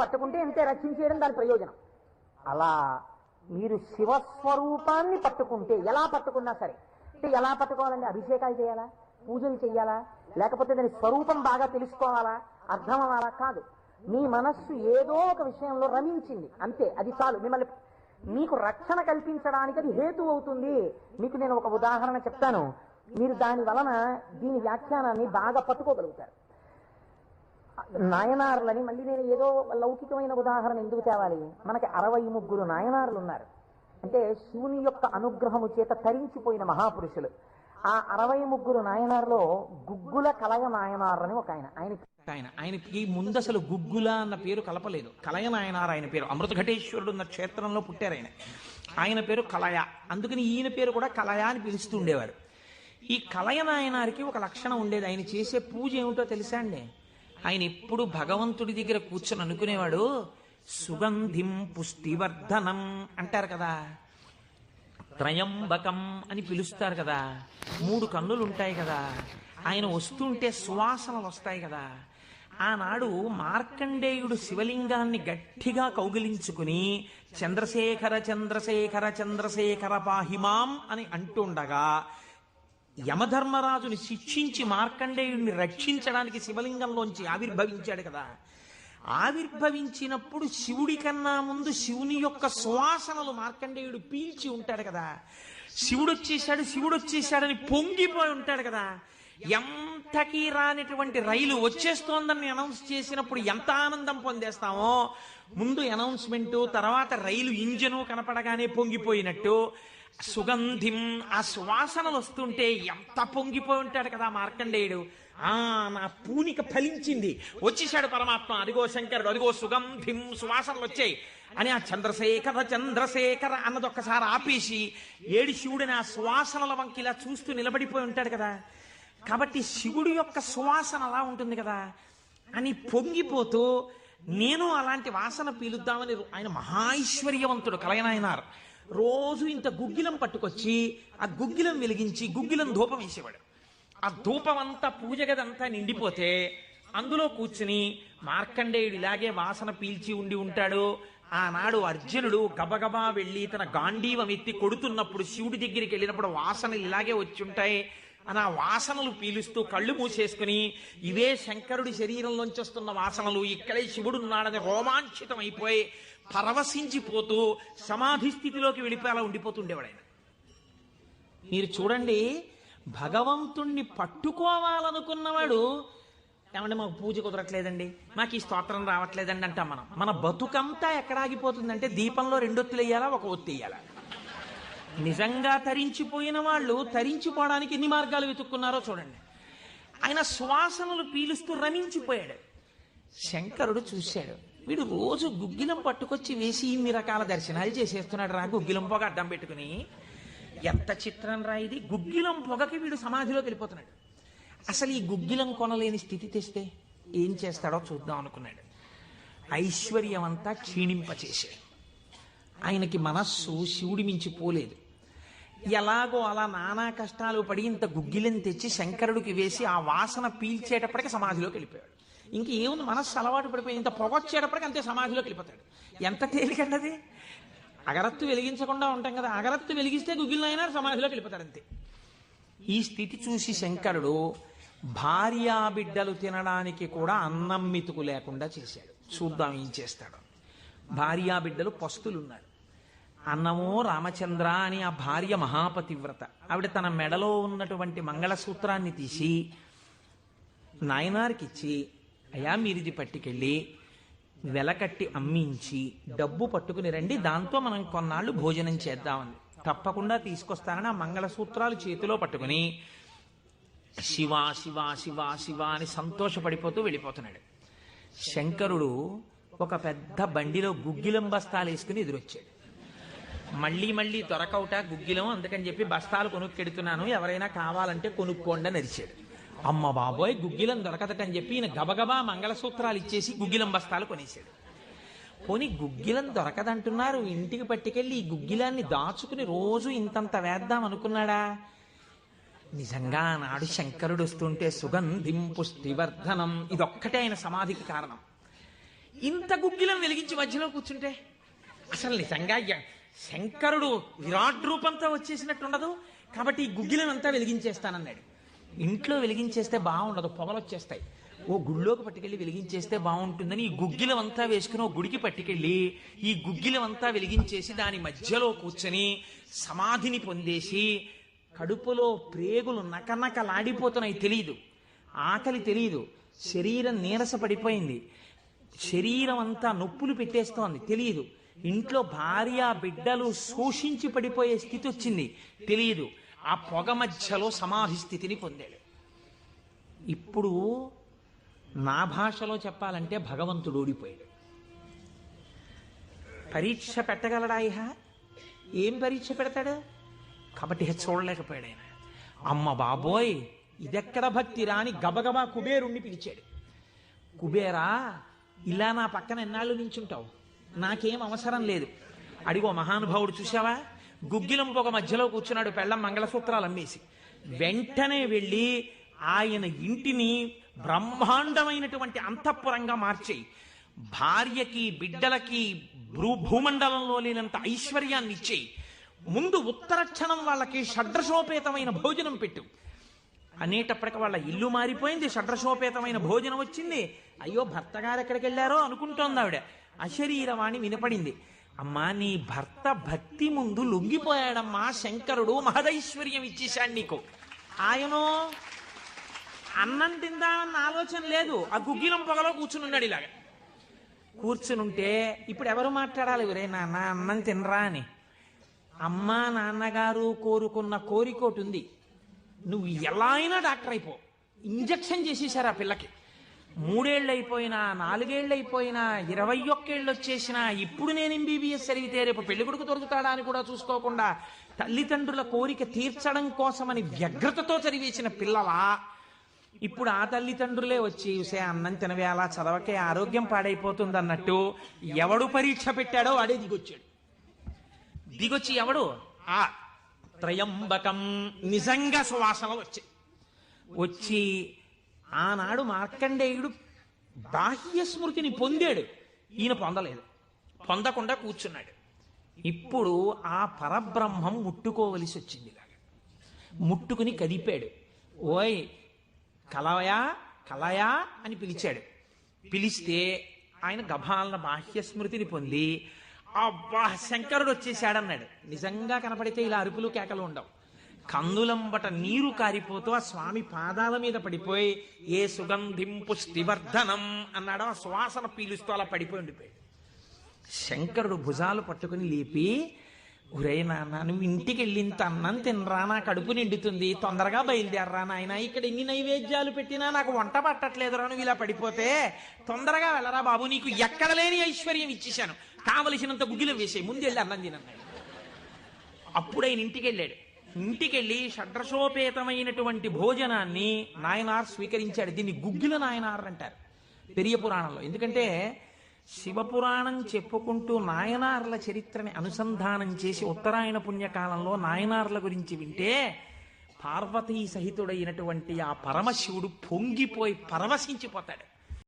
పట్టుకుంటే ఇంతే రక్షించేయడం దాని ప్రయోజనం. అలా మీరు శివస్వరూపాన్ని పట్టుకుంటే ఎలా పట్టుకున్నా సరే. అంటే ఎలా పట్టుకోవాలండి? అభిషేకాలు చేయాలా? పూజలు చేయాలా? లేకపోతే దాని స్వరూపం బాగా తెలుసుకోవాలా? అర్థం అవ్వాలా? కాదు. మీ మనస్సు ఏదో ఒక విషయంలో రమించింది. అంతే. అది చాలు. మిమ్మల్ని మీకు రక్షణ కల్పించడానికి అది హేతు అవుతుంది. మీకు నేను ఒక ఉదాహరణ చెప్తాను. మీరు దాని వలన దీని వ్యాఖ్యానాన్ని బాగా పట్టుకోగలుగుతారు. నాయనార్లని మళ్ళీ నేను ఏదో లౌకికమైన ఉదాహరణ ఎందుకు తేవాలి? మనకి అరవై ముగ్గురు నాయనార్లు ఉన్నారు అంటే శివుని యొక్క అనుగ్రహము చేత తరించిపోయిన మహాపురుషులు. ఆ అరవై ముగ్గురు నాయనార్లో గుగ్గుల కలయ నాయనార్ అని ఒక ఆయన. ఆయన ఆయన ఆయనకి ముందు అసలు గుగ్గుల అన్న పేరు కలపలేదు. కలయ నాయనార్ ఆయన పేరు. అమృత ఘటేశ్వరుడు ఉన్న క్షేత్రంలో పుట్టారు ఆయన. ఆయన పేరు కలయ. అందుకని ఈయన పేరు కూడా కలయ అని పిలుస్తూ ఉండేవారు ఈ కలయ నాయనారికి ఒక లక్షణం ఉండేది. ఆయన చేసే పూజ ఏమిటో తెలుసా అండి? ఆయన ఎప్పుడు భగవంతుడి దగ్గర కూర్చొని అనుకునేవాడు సుగంధిం పుష్టివర్ధనం అంటారు కదా. త్రయంబకం అని పిలుస్తారు కదా. మూడు కన్నులు ఉంటాయి కదా. ఆయన వస్తుంటే సువాసనలు వస్తాయి కదా. ఆనాడు మార్కండేయుడు శివలింగాన్ని గట్టిగా కౌగిలించుకుని చంద్రశేఖర చంద్రశేఖర చంద్రశేఖర పాహిమాం అని అంటుండగా యమధర్మరాజుని శిక్షించి మార్కండేయుడిని రక్షించడానికి శివలింగంలోంచి ఆవిర్భవించాడు కదా. ఆవిర్భవించినప్పుడు శివుడి కన్నా ముందు శివుని యొక్క సువాసనలు మార్కండేయుడు పీల్చి ఉంటాడు కదా. శివుడు వచ్చేసాడు శివుడు వచ్చేసాడని పొంగిపోయి ఉంటాడు కదా. ఎంతకీ రానిటువంటి రైలు వచ్చేస్తోందని అనౌన్స్ చేసినప్పుడు ఎంత ఆనందం పొందేస్తామో. ముందు అనౌన్స్మెంట్ తర్వాత రైలు ఇంజను కనపడగానే పొంగిపోయినట్టు. సుగంధిం ఆ సువాసనలు వస్తుంటే ఎంత పొంగిపోయి ఉంటాడు కదా మార్కండేయుడు. ఆ నా పూనిక ఫలించింది. వచ్చేసాడు పరమాత్మ. అదిగో శంకరుడు అదిగో సుగంధిం సువాసనలు వచ్చాయి. అని ఆ చంద్రశేఖర చంద్రశేఖర అన్నది ఒక్కసారి ఆపేసి ఏడు శివుడిని ఆ సువాసనల వంకి ఇలా చూస్తూ నిలబడిపోయి ఉంటాడు కదా. కాబట్టి శివుడి యొక్క సువాసన అలా ఉంటుంది కదా. అని పొంగిపోతూ నేను అలాంటి వాసన పీలుద్దామని ఆయన మహాైశ్వర్యవంతుడు కలయనాయనారు. రోజు ఇంత గుగ్గిలం పట్టుకొచ్చి ఆ గుగ్గిలం వెలిగించి గుగ్గిలం ధూపం వేసేవాడు. ఆ ధూపం అంతా పూజ గదంతా నిండిపోతే అందులో కూర్చుని మార్కండేయుడు ఇలాగే వాసన పీల్చి ఉండి ఉంటాడు. ఆనాడు అర్జునుడు గబగబా వెళ్ళి తన గాంధీవం ఎత్తి కొడుతున్నప్పుడు శివుడి దగ్గరికి వెళ్ళినప్పుడు వాసనలు ఇలాగే వచ్చి ఉంటాయి. అని ఆ వాసనలు పీలుస్తూ కళ్ళు మూసేసుకుని ఇవే శంకరుడి శరీరంలోంచి వస్తున్న వాసనలు ఇక్కడే శివుడు ఉన్నాడని రోమాంచితం అయిపోయి పరవశించిపోతూ సమాధి స్థితిలోకి వెళ్ళిపోయేలా ఉండిపోతుండేవాడు ఆయన మీరు చూడండి భగవంతుణ్ణి పట్టుకోవాలనుకున్నవాడు ఏమంటే మాకు పూజ కుదరట్లేదండి మాకు ఈ స్తోత్రం రావట్లేదండి అంటాం మనం. మన బతుకంతా ఎక్కడ ఆగిపోతుందంటే దీపంలో రెండొత్తులు వేయాలా ఒక ఒత్తి వేయాలా? నిజంగా తరించిపోయిన వాళ్ళు తరించిపోవడానికి ఎన్ని మార్గాలు వెతుక్కున్నారో చూడండి. ఆయన శ్వాసనలు పీలుస్తూ రమించిపోయాడు. శంకరుడు చూశాడు. వీడు రోజు గుగ్గిలం పట్టుకొచ్చి వేసి ఇన్ని రకాల దర్శనాలు చేసేస్తున్నాడు రా గుగ్గిలం పొగ అడ్డం పెట్టుకుని. ఎంత చిత్రం రా ఇది? గుగ్గిలం పొగకి వీడు సమాధిలోకి వెళ్ళిపోతున్నాడు. అసలు ఈ గుగ్గిలం కొనలేని స్థితి తెస్తే ఏం చేస్తాడో చూద్దాం అనుకున్నాడు. ఐశ్వర్యం అంతా క్షీణింపచేశాడు. ఆయనకి మనస్సు శివుడి మించి పోలేదు. ఎలాగో అలా నానా కష్టాలు పడి ఇంత గుగ్గిలని తెచ్చి శంకరుడికి వేసి ఆ వాసన పీల్చేటప్పటికి సమాధిలోకి వెళ్ళిపోయాడు. ఇంక ఏముంది? మనస్సు అలవాటు పడిపోయి ఇంత పొగొచ్చేటప్పటికి అంతే సమాధిలోకి వెళ్ళిపోతాడు. ఎంత తేలికండి అది? అగరత్తు వెలిగించకుండా ఉంటాం కదా. అగరత్తు వెలిగిస్తే గుగ్గిలైనా సమాధిలోకి వెళ్ళిపోతాడు అంతే. ఈ స్థితి చూసి శంకరుడు భార్యా బిడ్డలు తినడానికి కూడా అన్నం మితుకు లేకుండా చేశాడు. చూద్దాం ఏం చేస్తాడు. భార్యా బిడ్డలు పస్తులున్నారు. అన్నమో రామచంద్ర అని ఆ భార్య మహాపతివ్రత. ఆవిడ తన మెడలో ఉన్నటువంటి మంగళసూత్రాన్ని తీసి నాయనారికిచ్చి అయా మీరిది పట్టుకెళ్ళి వెలకట్టి అమ్మించి డబ్బు పట్టుకుని రండి దాంతో మనం కొన్నాళ్ళు భోజనం చేద్దామని. తప్పకుండా తీసుకొస్తానని ఆ మంగళసూత్రాలు చేతిలో పట్టుకుని శివ శివ శివ శివ అని సంతోషపడిపోతూ వెళ్ళిపోతున్నాడు. శంకరుడు ఒక పెద్ద బండిలో గుగ్గిలం బస్తాలు వేసుకుని ఎదురొచ్చాడు. మళ్ళీ మళ్ళీ దొరకవుట గుగ్గిలం అందుకని చెప్పి బస్తాలు కొనుక్కెడుతున్నాను. ఎవరైనా కావాలంటే కొనుక్కోండి అని అరిచాడు. అమ్మ బాబోయ్ గుగ్గిలం దొరకదటని చెప్పి ఈయన గబగబా మంగళసూత్రాలు ఇచ్చేసి గుగ్గిలం బస్తాలు కొనేశాడు. పోనీ గుగ్గిలం దొరకదంటున్నారు. ఇంటికి పట్టుకెళ్ళి ఈ గుగ్గిలాన్ని దాచుకుని రోజు ఇంతంత వేద్దాం అనుకున్నాడా? నిజంగా నాడు శంకరుడు వస్తుంటే సుగంధిం పుష్టివర్ధనం. ఇదొక్కటే ఆయన సమాధికి కారణం. ఇంత గుగ్గిలం వెలిగించి మధ్యలో కూర్చుంటే అసలు నిజంగా శంకరుడు విరాట్ రూపంతో వచ్చేసినట్టు ఉండదు కాబట్టి ఈ గుగ్గిలం అంతా వెలిగించేస్తానన్నాడు. ఇంట్లో వెలిగించేస్తే బాగుండదు పొగలు వచ్చేస్తాయి ఓ గుళ్ళోకి పట్టుకెళ్ళి వెలిగించేస్తే బాగుంటుందని ఈ గుగ్గిలం అంతా వేసుకుని ఓ గుడికి పట్టుకెళ్ళి ఈ గుగ్గిలం అంతా వెలిగించేసి దాని మధ్యలో కూర్చొని సమాధిని పొందేసి కడుపులో ప్రేగులు నకనకలాడిపోతున్నాయి తెలియదు ఆకలి తెలియదు శరీరం నీరస పడిపోయింది శరీరం అంతా నొప్పులు పెట్టేస్తోంది తెలియదు ఇంట్లో భార్య బిడ్డలు శోషించి పడిపోయే స్థితి వచ్చింది. తెలియదు ఆ పొగ మధ్యలో సమాధి స్థితిని పొందాడు. ఇప్పుడు నా భాషలో చెప్పాలంటే భగవంతుడు ఓడిపోయాడు పరీక్ష పెట్టగలడా ఇహ? ఏం పరీక్ష పెడతాడు? కాబట్టి చూడలేకపోయాడు ఆయన. అమ్మ బాబోయ్ ఇదెక్కడ భక్తి రాని గబగబా కుబేరుణ్ణి పిలిచాడు. కుబేరా ఇలా నా పక్కన ఎన్నాళ్ళు నించుంటావు? నాకేం అవసరం లేదు. అడిగో మహానుభావుడు చూసావా గుగ్గిలం పొగ మధ్యలో కూర్చున్నాడు పెళ్ళం మంగళసూత్రాలు అమ్మేసి. వెంటనే వెళ్ళి ఆయన ఇంటిని బ్రహ్మాండమైనటువంటి అంతఃపురంగా మార్చేయి. భార్యకి బిడ్డలకి భూ భూమండలంలో లేనంత ఐశ్వర్యాన్ని ఇచ్చేయి. ముందు ఉత్తర క్షణం వాళ్ళకి షడ్రశోపేతమైన భోజనం పెట్టు. అనేటప్పటికి వాళ్ళ ఇల్లు మారిపోయింది షడ్రశోపేతమైన భోజనం వచ్చింది. అయ్యో భర్త గారు ఎక్కడికి వెళ్ళారో అనుకుంటోంది ఆవిడ. అశరీరవాణి వినపడింది. అమ్మా నీ భర్త భక్తి ముందు లొంగిపోయాడమ్మా శంకరుడు మహదైశ్వర్యం ఇచ్చేశాడు నీకు. ఆయనో అన్నం తిందామన్న ఆలోచన లేదు. ఆ గుగ్గిలం పొగలో కూర్చునున్నాడు ఇలాగ. కూర్చునుంటే ఇప్పుడు ఎవరు మాట్లాడాలి? ఒరే నాన్న అన్నం తినరా అని. అమ్మా నాన్నగారు కోరుకున్న కోరికోటి ఉంది. నువ్వు ఎలా అయినా డాక్టర్ అయిపో. ఇంజక్షన్ చేసేశారు ఆ పిల్లకి. మూడేళ్ళు అయిపోయినా నాలుగేళ్ళు అయిపోయినా ఇరవై ఒక్కేళ్ళు వచ్చేసినా ఇప్పుడు నేను ఎంబీబీఎస్ చదివితే రేపు పెళ్ళి కొడుకు దొరుకుతాడా అని కూడా చూసుకోకుండా తల్లిదండ్రుల కోరిక తీర్చడం కోసమని వ్యగ్రతతో చదివేసిన పిల్లలా ఇప్పుడు ఆ తల్లిదండ్రులే వచ్చి సే అన్నం తినవే అలా చదవకే ఆరోగ్యం పాడైపోతుంది అన్నట్టు ఎవడు పరీక్ష పెట్టాడో వాడే దిగొచ్చాడు. దిగొచ్చి ఎవడు? ఆ త్రయంబకం నిజంగా సువాసన వచ్చాయి వచ్చి ఆనాడు మార్కండేయుడు బాహ్య స్మృతిని పొందాడు. ఈయన పొందలేదు. పొందకుండా కూర్చున్నాడు. ఇప్పుడు ఆ పరబ్రహ్మం ముట్టుకోవలసి వచ్చింది ముట్టుకుని కదిపాడు. ఓయ్ కలయా కలయా అని పిలిచాడు. పిలిస్తే ఆయన గభాలన బాహ్య స్మృతిని పొంది అబ్బా శంకరుడు వచ్చేసాడన్నాడు నిజంగా కనపడితే ఇలా అరుపులు కేకలు ఉండవు. కందులంబట నీరు కారిపోతూ ఆ స్వామి పాదాల మీద పడిపోయి ఏ సుగంధిం పుష్టివర్ధనం అన్నాడో. ఆ సువాసన పీలుస్తూ అలా పడిపోయి ఉండిపోయాడు శంకరుడు భుజాలు పట్టుకుని లేపి ఒరే నాన్న నువ్వు ఇంటికి వెళ్ళింత అన్నం తినరా నా కడుపు నిండుతుంది తొందరగా బయలుదేరరా నాయన ఇక్కడ ఎన్ని నైవేద్యాలు పెట్టినా నాకు వంట పట్టట్లేదురా నువ్వు ఇలా పడిపోతే తొందరగా వెళ్ళరా బాబు నీకు ఎక్కడ లేని ఐశ్వర్యం ఇచ్చేశాను. కావలసినంత గుగ్గిలం వేసే ముందు వెళ్ళి అన్నం తినన్నాడు అప్పుడు ఆయన ఇంటికి వెళ్ళాడు. ఇంటికెళ్ళి షడ్రసోపేతమైనటువంటి షడ్రశోపేతమైనటువంటి భోజనాన్ని నాయనార్ స్వీకరించాడు. దీన్ని గుగ్గిల నాయనార్ అంటారు పెరియ పురాణంలో. ఎందుకంటే శివపురాణం చెప్పుకుంటూ నాయనార్ల చరిత్రని అనుసంధానం చేసి ఉత్తరాయణ పుణ్యకాలంలో నాయనార్ల గురించి వింటే పార్వతీ సహితుడైనటువంటి ఆ పరమశివుడు పొంగిపోయి పరవశించిపోతాడు.